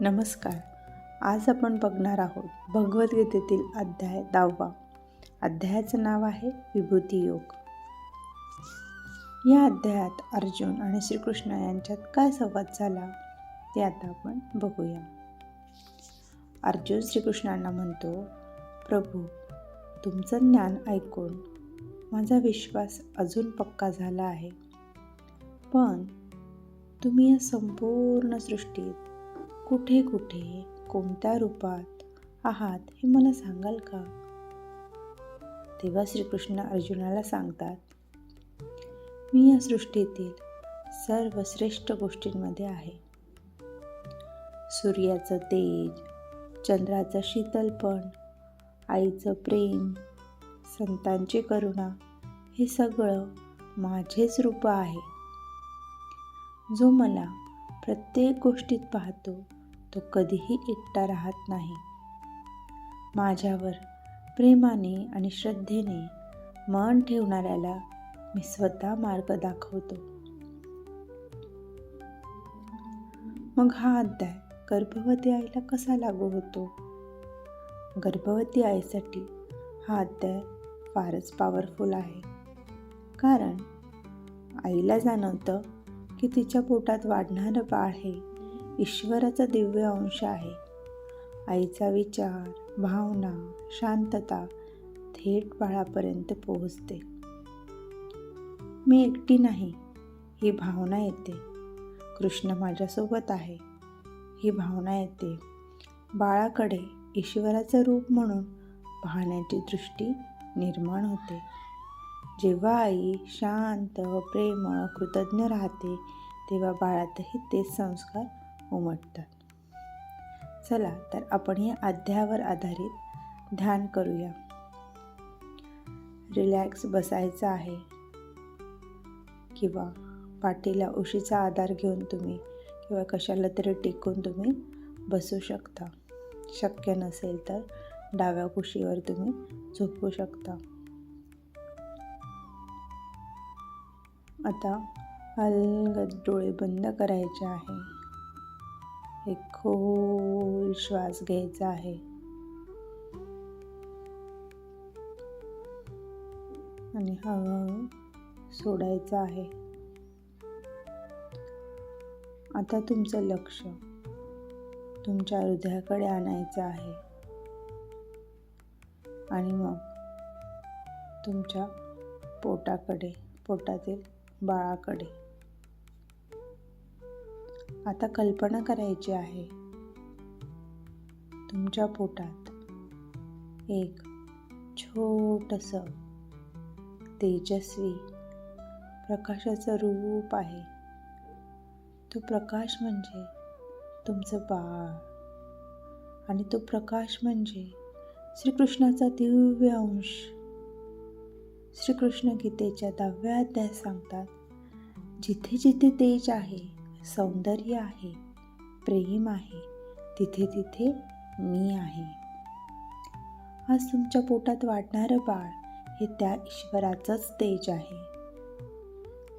नमस्कार. आज आपण बघणार आहोत भगवद्गीतेतील अध्याय दहावा. अध्यायाचं नाव आहे विभूती योग. या अध्यायात अर्जुन आणि श्रीकृष्ण यांच्यात काय संवाद झाला ते आता आपण बघूया. अर्जुन श्रीकृष्णांना म्हणतो प्रभू तुमचं ज्ञान ऐकून माझा विश्वास अजून पक्का झाला आहे. पण तुम्ही या संपूर्ण सृष्टीत कुठे कुठे कोणत्या रूपात आहात हे मला सांगाल का? तेव्हा श्रीकृष्ण अर्जुनाला सांगतात मी या सृष्टीतील सर्व श्रेष्ठ गोष्टींमध्ये आहे. सूर्याचं तेज चंद्राचं शीतलपण आईचं प्रेम संतांची करुणा हे सगळं माझेच रूप आहे. जो मला प्रत्येक गोष्टीत पाहतो तो कधीही एकटा राहत नाही. माझ्यावर प्रेमाने आणि श्रद्धेने मन ठेवणाऱ्याला मी स्वतः मार्ग दाखवतो. मग हा अध्याय गर्भवती आईला कसा लागू होतो? गर्भवती आईसाठी हा अध्याय फारच पॉवरफुल आहे. कारण आईला जाणवतं की तिच्या पोटात वाढणारं बाळ हे ईश्वराचा दिव्य अंश आहे. आईचा विचार भावना शांतता थेट बाळापर्यंत पोहोचते. मी एकटी नाही ही भावना येते. कृष्ण माझ्यासोबत आहे. ही भावना येते. बाळाकडे ईश्वराचं रूप म्हणून पाहण्याची दृष्टी निर्माण होते. जेव्हा आई शांत प्रेमळ कृतज्ञ राहते तेव्हा बाळातही तेच संस्कार हो उमटतात चला तर आपण या अध्यायावर आधारित ध्यान करूया. रिलॅक्स बसायचं आहे. किंवा पाठीला उशीचा आधार घेऊन तुम्ही किंवा कशाला तरी टिकून तुम्ही बसू शकता. शक्य नसेल तर डाव्या कुशीवर तुम्ही झोपू शकता. आता अलगद डोळे बंद करायचे आहे. एक खोल श्वास घ्यायचा आहे. आणि हळूहळू सोडायचं आहे. आता तुमचं लक्ष तुमच्या हृदयाकडे आणायचं आहे. आणि मग तुमच्या पोटाकडे पोटातील बाळाकडे. आता कल्पना करायची आहे. तुमच्या पोटात एक छोटस तेजस्वी प्रकाशाचं रूप आहे. तो प्रकाश म्हणजे तुमचं बाळ आणि तो प्रकाश म्हणजे श्रीकृष्णाचा दिव्य अंश. श्रीकृष्ण गीतेच्या दहाव्या अध्याय सांगतात जिथे जिथे तेज आहे सौंदर्य आहे प्रेम आहे तिथे तिथे मी आहे. आज तुमच्या पोटात वाढणारं बाळ हे त्या ईश्वराचंच तेज आहे.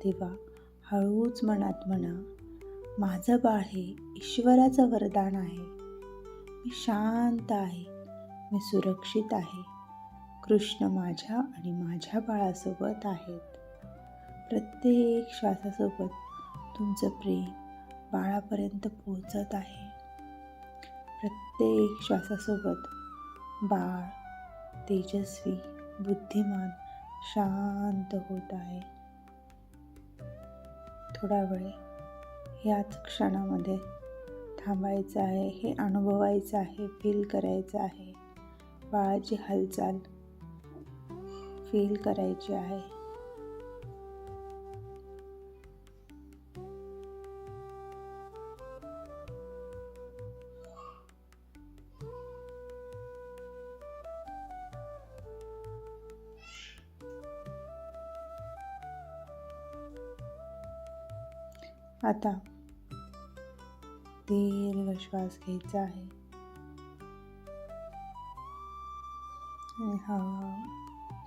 तेव्हा हळूच मनात म्हणा माझं बाळ हे ईश्वराचं वरदान आहे. मी शांत आहे मी सुरक्षित आहे. कृष्ण माझ्या आणि माझ्या बाळासोबत आहेत. प्रत्येक श्वासासोबत तुमचं प्रेम बाळापर्यंत पोहोचत आहे. प्रत्येक श्वासासोबत बाळ तेजस्वी बुद्धिमान शांत होत आहे. थोडा वेळ याच क्षणामध्ये थांबायचं आहे हे अनुभवायचं आहे फील करायचं आहे. बाळाची हालचाल फील करायची आहे. आता. दीर्घ श्वास घ्यायचा आहे. आणि हा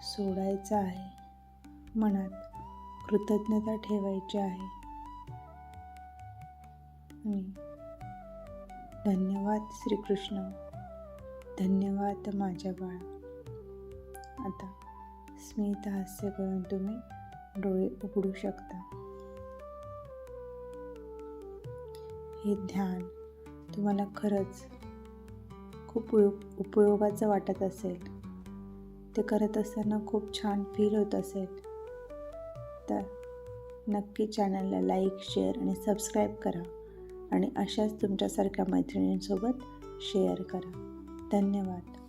सोडायचा आहे. मनात कृतज्ञता ठेवायची आहे. आणि धन्यवाद श्रीकृष्ण. धन्यवाद माझ्या बाळा. आता स्मित हास्य करून तुम्ही डोळे उघडू शकता. हे ध्यान तुम्हाला खरंच खूप उपयोग उपयोगाचं वाटत असेल. ते करत असताना खूप छान फील होत असेल. तर नक्की चॅनलला लाईक शेअर आणि सबस्क्राईब करा आणि अशाच तुमच्यासारख्या मैत्रिणींसोबत शेअर करा. धन्यवाद.